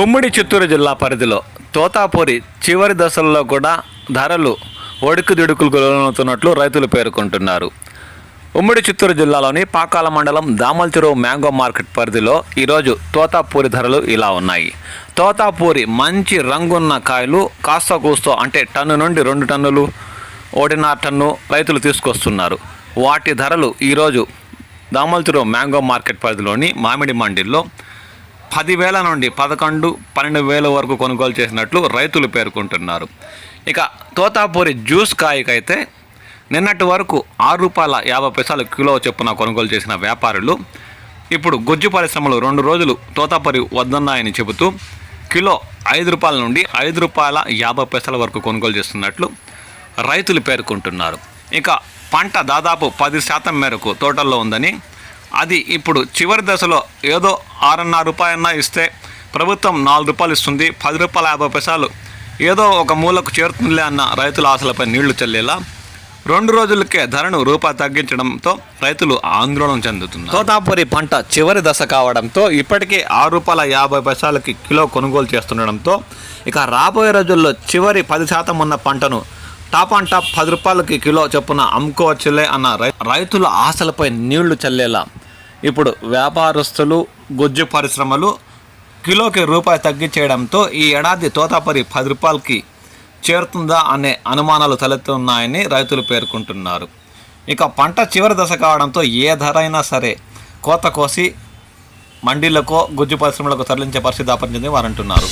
ఉమ్మడి చిత్తూరు జిల్లా పరిధిలో తోతాపూరి చివరి దశల్లో కూడా ధరలు ఒడుకుదిడుకులు లోనవుతున్నట్లు రైతులు పేర్కొంటున్నారు. ఉమ్మడి చిత్తూరు జిల్లాలోని పాకాల మండలం దామల్చెరువు మ్యాంగో మార్కెట్ పరిధిలో ఈరోజు తోతాపూరి ధరలు ఇలా ఉన్నాయి. తోతాపూరి మంచి రంగున్న కాయలు కాస్త కూస్తో అంటే టన్ను నుండి రెండు టన్నులు ఒకటిన్నర టన్ను రైతులు తీసుకొస్తున్నారు. వాటి ధరలు ఈరోజు దామల్చెరువు మ్యాంగో మార్కెట్ పరిధిలోని మామిడి మండిల్లో పదివేల నుండి పదకొండు పన్నెండు వేల వరకు కొనుగోలు చేసినట్లు రైతులు పేర్కొంటున్నారు. ఇక తోతాపూరి జ్యూస్ కాయకైతే నిన్నటి వరకు ఆరు రూపాయల యాభై పైసలు కిలో చొప్పున కొనుగోలు చేసిన వ్యాపారులు ఇప్పుడు గుజ్జు పరిశ్రమలు రెండు రోజులు తోతాపూరి వద్దన్నాయని చెబుతూ కిలో ఐదు రూపాయల నుండి ఐదు రూపాయల యాభై పైసల వరకు కొనుగోలు చేస్తున్నట్లు రైతులు పేర్కొంటున్నారు. ఇక పంట దాదాపు పది శాతం మేరకు తోటల్లో ఉందని అది ఇప్పుడు చివరి దశలో ఏదో ఆరున్నర రూపాయన్నా ఇస్తే ప్రభుత్వం నాలుగు రూపాయలు ఇస్తుంది పది రూపాయల యాభై పైసలు. ఏదో ఒక మూలకు చేరుతుందిలే అన్న రైతుల ఆశలపై నీళ్ళు చల్లేలా రెండు రోజులకే ధరను రూపాయి తగ్గించడంతో రైతులు ఆందోళన చెందుతున్నారు. తోతాపురి పంట చివరి దశ కావడంతో ఇప్పటికే ఆరు రూపాయల యాభై పైసలకి కిలో కొనుగోలు చేస్తుండడంతో ఇక రాబోయే రోజుల్లో చివరి పది శాతం ఉన్న పంటను టాప్ అండ్ టాప్ పది రూపాయలకి కిలో చొప్పున అమ్ముకోవచ్చులే అన్న రై రైతుల ఆశలపై నీళ్ళు చల్లేలా. ఇప్పుడు వ్యాపారస్తులు గుజ్జు పరిశ్రమలు కిలోకి రూపాయి తగ్గించేయడంతో ఈ ఏడాది తోతాపరి పది రూపాయలకి చేరుతుందా అనే అనుమానాలు తలెత్తున్నాయని రైతులు పేర్కొంటున్నారు. ఇక పంట చివరి దశ కావడంతో ఏ ధర అయినా సరే కోత కోసి మండీలకో గుజ్జు పరిశ్రమలకు తరలించే పరిస్థితి దాపరించింది వారు అంటున్నారు